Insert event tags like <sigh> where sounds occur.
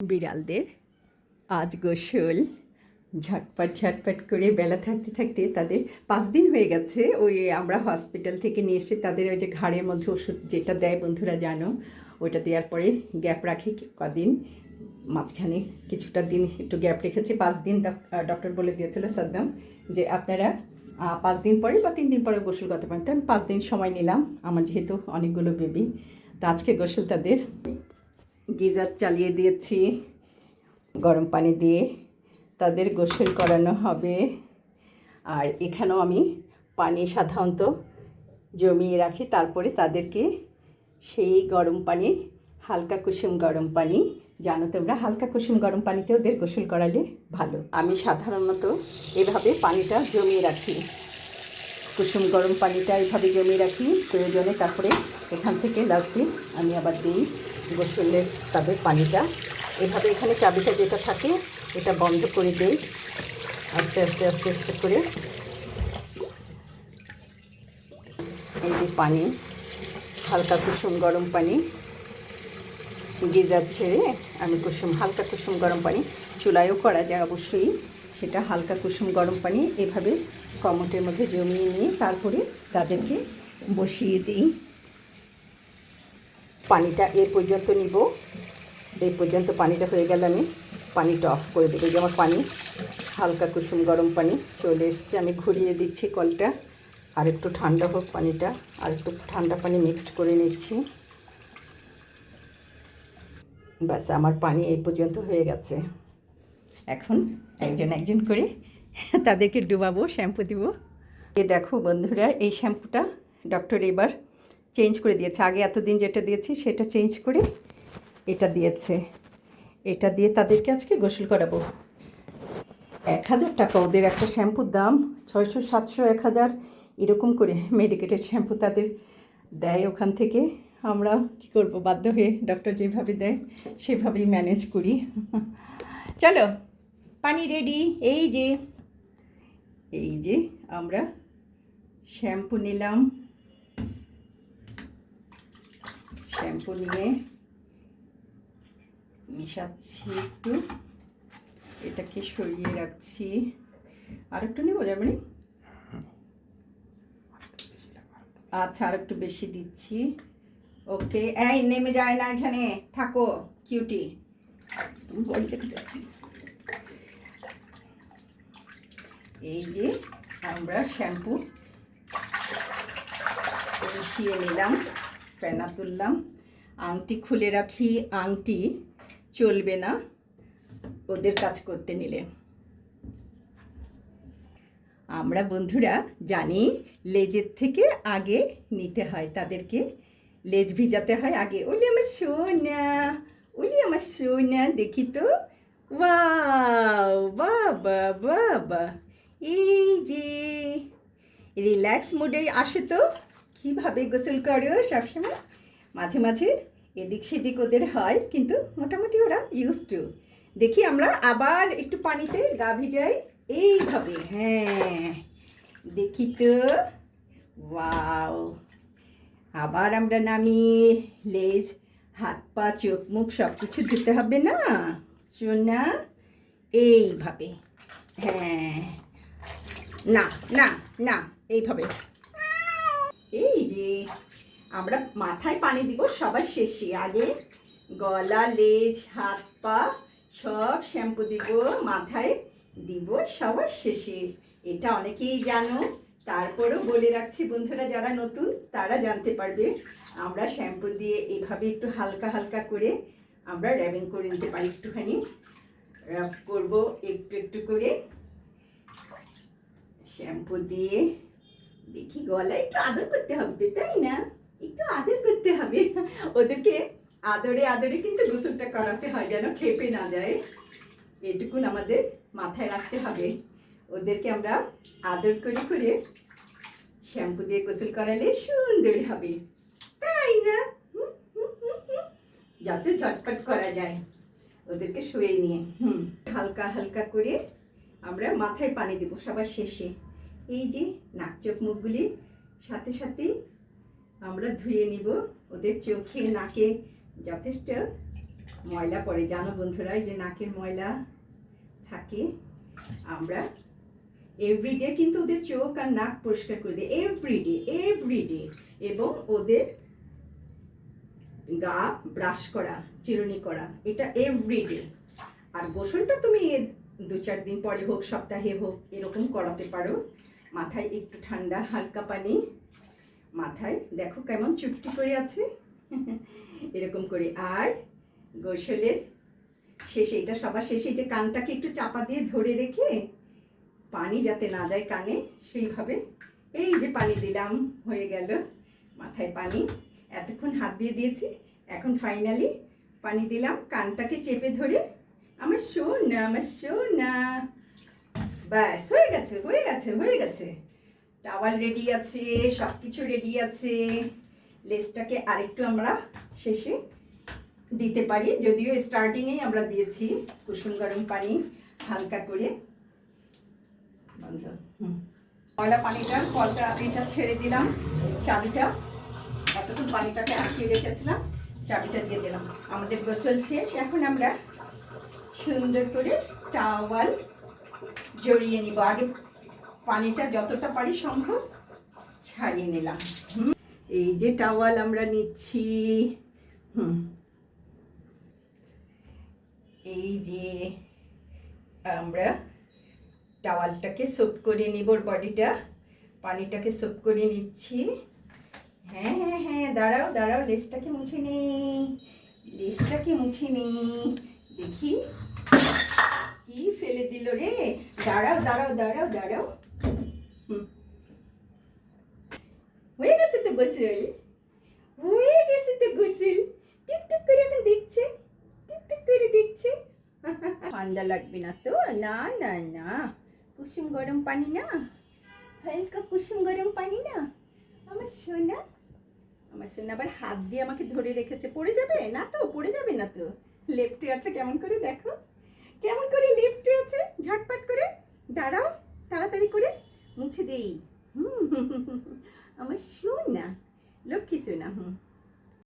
বিড়ালদের আজ গোসল। ঝটপট ঝটপট করে বেলা থাকতে থাকতে তাদের পাঁচ দিন হয়ে গেছে। ওই আমরা হসপিটাল থেকে নিয়ে এসে তাদের ওই যে ঘাড়ের মধ্যে ওষুধ যেটা দেয় বন্ধুরা জানো ওইটা দেওয়ার পরে গ্যাপ রাখি কদিন? মাঝখানে কিছুটা দিন একটু গ্যাপ রেখেছি। পাঁচ দিন ডক্টর বলে দিয়েছিল সাদ্দাম যে আপনারা পাঁচ দিন পরে বা তিন দিন পরে গোসল করতে পারেন। তো আমি পাঁচ দিন সময় নিলাম। আমার যেহেতু অনেকগুলো বেবি তো আজকে গোসল তাদের গিজার চালিয়ে দিয়েছি। গরম পানি দিয়ে তাদের গোসল করানো হবে। আর এখানেও আমি পানি সাধারণত জমিয়ে রাখি। তারপরে তাদেরকে সেই গরম পানি, হালকা কুসুম গরম পানি, জানো তোমরা, হালকা কুসুম গরম পানিতে ওদের গোসল করালে ভালো। আমি সাধারণত এভাবে পানিটা জমিয়ে রাখি। কুসুম গরম পানিটা এভাবে জমিয়ে রাখি। প্রয়োজনে তারপরে এখান থেকে লাস্টে আমি আবার দিই। গোসলের তাদের পানিটা। এভাবে এখানে চাবিটা যেটা থাকে, এটা বন্ধ করে দিই। আস্তে আস্তে আস্তে আস্তে করে। এই যে পানি, হালকা কুসুম গরম পানি। গিজার ছেড়ে আমি কুসুম, হালকা কুসুম গরম পানি। চুলায়ও করা যায় অবশ্যই, সেটা হালকা কুসুম গরম পানি এভাবে কমটের মধ্যে জমিয়ে নিয়ে তারপরে তাদেরকে বসিয়ে দিই। পানিটা এর পর্যন্ত নিব। এই পর্যন্ত পানিটা হয়ে গেলে আমি পানিটা অফ করে দেবো। যে আমার পানি, হালকা কুসুম গরম পানি চলে এসছে। আমি ঘুরিয়ে দিচ্ছি কলটা। আর একটু ঠান্ডা হোক পানিটা। আর একটু ঠান্ডা পানি মিক্সড করে নিচ্ছি। ব্যাস, আমার পানি এই পর্যন্ত হয়ে গেছে। এখন একজন একজন করে তাদেরকে ডুবাবো, শ্যাম্পু দিব। এ দেখো বন্ধুরা, এই শ্যাম্পুটা ডক্টর এবার চেঞ্জ করে দিয়েছে। আগে এতদিন যেটা দিয়েছি, সেটা চেঞ্জ করে এটা দিয়েছে। এটা দিয়ে তাদেরকে আজকে গোসল করাবো। এক হাজার টাকা ওদের একটা শ্যাম্পুর দাম, ছয়শো, সাতশো, এক হাজার, এরকম করে মেডিকেটেড শ্যাম্পু তাদের দেয় ওখান থেকে। আমরা কী করব? বাধ্য হয়ে ডক্টর যেভাবে দেয়, সেভাবেই ম্যানেজ করি। চলো, পানি রেডি এই যে এই যে আমরা শ্যাম্পু নিলাম। শ্যাম্পু নিয়ে মেশাচ্ছি একটু। এটাকে সরিয়ে রাখছি। আর একটু নেব, জার্মানি? আচ্ছা আর একটু বেশি দিচ্ছি। ওকে, এই নেমে যায় না এখানে। থাকো, কিউটি। এই যে আমরা শ্যাম্পু মিশিয়ে নিলাম। ফেনা তুললাম। আংটি খুলে রাখি, আংটি চলবে না, ওদের কাজ করতে নিলে। আমরা বন্ধুরা জানি, লেজের থেকে আগে নিতে হয় তাদেরকে। লেজ ভিজাতে হয় আগে। ওলি আমার সোনা ওলি আমার সোনা, দেখি তো। ওয়াও, বাবা বাবা, এই যে। রিল্যাক্স মুডে আসে তো? কীভাবে গোসল করো সবসময় মাঝে মাঝে এদিক সেদিক ওদের হয়, কিন্তু মোটামুটি ওরা ইউজ টু দেখি আমরা আবার একটু পানিতে গা ভিজাই, এইভাবে হ্যাঁ। দেখি তো ওয়াও আবার আমরা নামি, লেজ, হাত পা, চোখ, মুখ সব কিছু দিতে হবে না? সোনা, এইভাবে হ্যাঁ। না না না, এইভাবে। এই যে, আমরা মাথায় পানি দিব, সবার শেষে। আগে গলা, লেজ, হাত, পা, সব শ্যাম্পু দিব, মাথায় দিব, সবার শেষে। এটা অনেকেই জানো। তারপরেও বলে রাখছি বন্ধুরা, যারা নতুন, তারা জানতে পারবে। আমরা শ্যাম্পু দিয়ে এভাবে একটু হালকা হালকা করে আমরা র্যাবিং করে নিতে পারি একটুখানি। রাব করব একটু একটু করে। শ্যাম্পু দিয়ে দেখি গলায় একটু আদর করতে হবে তো, তাই না? একটু আদর করতে হবে। ওদেরকে আদরে আদরে কিন্তু গোসলটা করাতে হয়, যেন খেপে না যায়। এটুকুন আমাদের মাথায় রাখতে হবে। ওদেরকে আমরা আদর করে করে শ্যাম্পু দিয়ে গোসল করালে সুন্দর হবে। তাই না। যত ঝটপট করা যায়, ওদেরকে শুয়ে নিয়ে, হুম। হালকা হালকা করে আমরা মাথায় পানি দেবো সবার শেষে। এই যে নাক চোখ মুখগুলি, সাথে সাথে আমরা ধুয়ে নিব। ওদের চোখে, নাকে যথেষ্ট ময়লা পড়ে। জানো বন্ধুরা, এই যে নাকের ময়লা থাকে, আমরা এভরিডে কিন্তু ওদের চোখ আর নাক পরিষ্কার করে দিই। এভরিডে এভরিডে এবং ওদের গা ব্রাশ করা, চিরুনি করা, এটা এভরিডে আর গোসলটা তুমি দু চার দিন পরে হোক, সপ্তাহে হোক, এরকম করাতে পারো। মাথায় একটু ঠান্ডা, হালকা পানি। মাথায়, দেখো কেমন চুপটি করে আছে। এরকম করে। আর গোসলের শেষে, এটা সবার শেষে যে কানটাকে একটু চাপা দিয়ে ধরে রেখে পানি যাতে না যায় কানে, সেইভাবে এই যে পানি দিলাম, হয়ে গেল মাথায় পানি। এতক্ষণ হাত দিয়ে দিয়েছি। এখন ফাইনালি পানি দিলাম, কানটাকে চেপে ধরে, আমার সোনা আমার সোনা। ব্যাস, হয়ে গেছে হয়ে গেছে হয়ে গেছে। টাওয়াল রেডি আছে সব কিছু রেডি আছে। লেসটাকে আরেকটু আমরা শেষে দিতে পারি। যদিও স্টার্টিংয়েই আমরা দিয়েছি কুসুম গরম পানি হালকা করে। হুম। ময়লা পানিটা, কলটা এটা ছেড়ে দিলাম, চাবিটা। এতক্ষণ পানিটাকে আটকিয়ে রেখেছিলাম, চাবিটা দিয়ে দিলাম। আমাদের গোসল শেষ। এখন আমরা সুন্দর করে টাওয়াল জড়িয়ে নিব। আগে পানিটা যতটা পারি সম্ভব ছাড়িয়ে নিলাম। এই যে টাওয়াল আমরা নিচ্ছি। হুম। এই যে আমরা টাওয়ালটাকে সোপ করে নিব বডিটা পানিটাকে সোপ করে নিচ্ছি। হ্যাঁ হ্যাঁ হ্যাঁ দাঁড়াও দাঁড়াও লেসটাকে মুছে নেই। লেসটাকে মুছে নেই দেখি কি ফেলে দিল রে দাঁড়াও দাঁড়াও দাঁড়াও দাঁড়াও। হুম। হয়ে গেছে তো গোসল? হয়ে গেছে তো গোসল। টুকটুক করে এখন দেখছে, টুকটুক করে দেখছে। <laughs> ঠান্ডা লাগবে না তো? না না না। কুসুম গরম পানি না? হালকা কুসুম গরম পানি না? আমার সোনা? আমার সোনা আবার হাত দিয়ে আমাকে ধরে রেখেছে। পড়ে যাবে? না তো, পড়ে যাবে না তো। লেফটে আছে কেমন করে দেখো। কেমন করে লেফটে আছে? ঝটপট করে। দাঁড়াও তাড়াতাড়ি করে মুছে দেই হুম আমার শোন না লক্ষ্মী শোনা হুম